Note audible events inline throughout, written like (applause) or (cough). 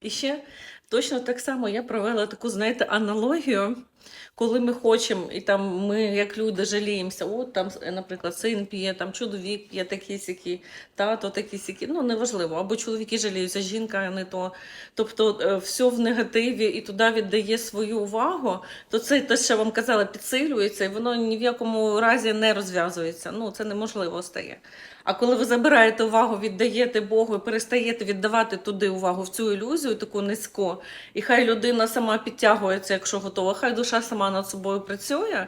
І ще точно так само я провела таку, знаєте, аналогію, коли ми хочемо, і там ми, як люди, жаліємося, от там, наприклад, син п'є, там чоловік п'є такі сякі, тато такі сякі, ну неважливо, або чоловіки жаліються, жінка не то. Тобто е, все в негативі і туди віддає свою увагу, то це те, що я вам казала, підсилюється, і воно ні в якому разі не розв'язується. Ну, це неможливо стає. А коли ви забираєте увагу, віддаєте Богу і перестаєте віддавати туди увагу в цю ілюзію, таку низьку, і хай людина сама підтягується, якщо готова, хай душа сама над собою працює.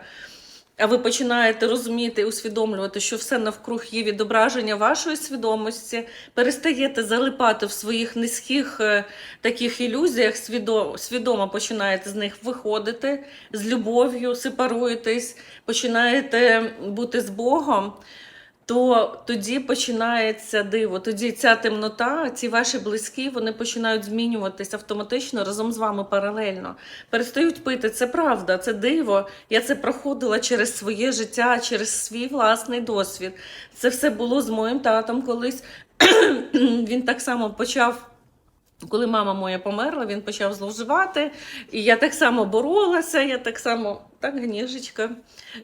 А ви починаєте розуміти і усвідомлювати, що все навкруг є відображення вашої свідомості, перестаєте залипати в своїх низьких е, таких ілюзіях, свідомо, свідомо починаєте з них виходити з любов'ю, сепаруєтесь, починаєте бути з Богом то тоді починається диво. Тоді ця темнота, ці ваші близькі, вони починають змінюватися автоматично разом з вами паралельно. Перестають пити. Це правда, це диво. Я це проходила через своє життя, через свій власний досвід. Це все було з моїм татом колись. (clears throat) Він так само почав. Коли мама моя померла, він почав зловживати, і я так само боролася, я так само, так, гніжечка,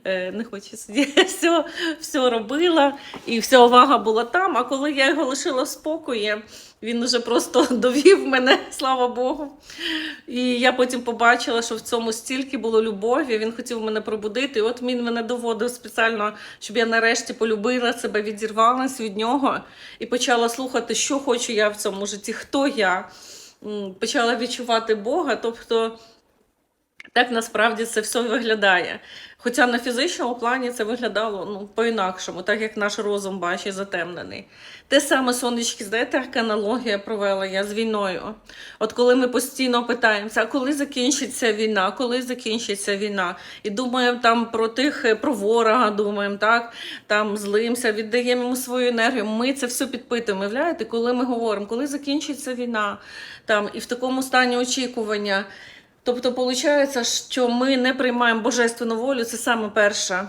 е, не хоче сидіти, все, все робила, і вся увага була там. А коли я його лишила в спокої, він вже просто (laughs) довів мене, (laughs) слава Богу. І я потім побачила, що в цьому стільки було любові, він хотів мене пробудити. І от він мене доводив спеціально, щоб я нарешті полюбила себе, відірвалась від нього і почала слухати, що хочу я в цьому житті, хто я. Почала відчувати Бога. Тобто так насправді це все виглядає. Хоча на фізичному плані це виглядало ну, по-інакшому, так як наш розум бачить затемнений. Те саме сонечки, знаєте, як аналогія провела я з війною. От коли ми постійно питаємося, а коли закінчиться війна, коли закінчиться війна, і думаємо там про тих, е, про ворога, думаємо, так, там злимося, віддаємо йому свою енергію. Ми це все підпитуємо. Уявляєте, коли ми говоримо, коли закінчиться війна, там, і в такому стані очікування. Тобто, виходить, що ми не приймаємо божественну волю, це саме перше.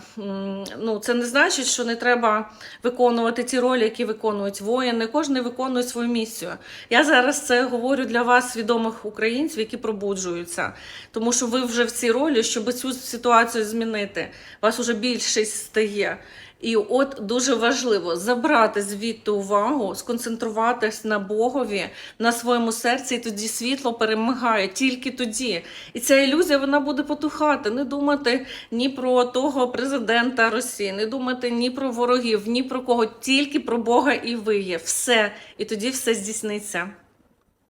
Ну, це не значить, що не треба виконувати ті ролі, які виконують воїни. Кожен виконує свою місію. Я зараз це говорю для вас, свідомих українців, які пробуджуються, тому що ви вже в цій ролі, щоб цю ситуацію змінити. Вас уже більшість стає. І от дуже важливо забрати звідти увагу, сконцентруватись на Богові, на своєму серці, і тоді світло перемагає тільки тоді. І ця ілюзія вона буде потухати. Не думати ні про того президента Росії, не думати ні про ворогів, ні про кого, тільки про Бога і ви є. Все. І тоді все здійсниться.